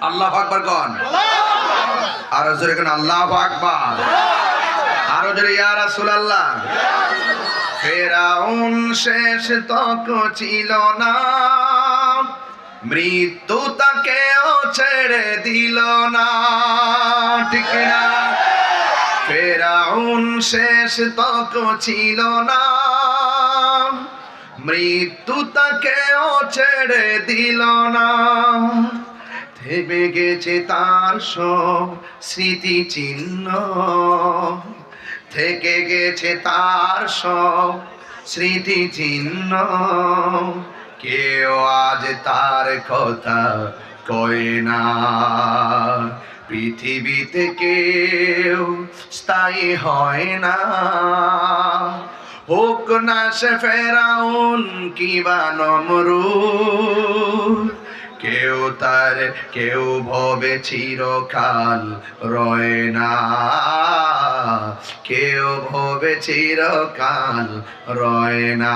আল্লাহ আকবার কন? আরও জোরে কোন আল্লাহ আকবার। আরও জোরে ইয়া রাসূলুল্লাহ। ফেরাউন শেষ তক ছিল না। মৃত্যু তাকেও ছেড়ে দিল না। ঠিক না? ফেরাউন শেষ তক ছিল না। মৃত্যু তাকেও ছেড়ে দিল না। থেমে গেছে তার সব স্মৃতি চিহ্ন থেকে গেছে তার সব স্মৃতি চিহ্ন কেউ আজ তার কথা কয় না। পৃথিবীতে কেউ স্থায়ী হয় না। হোক না সে ফেরাউন কিবা নমরুদ। কেউ তার কেউ ভবে চিরকাল রয় না। কেউ ভবে চিরকাল রয় না।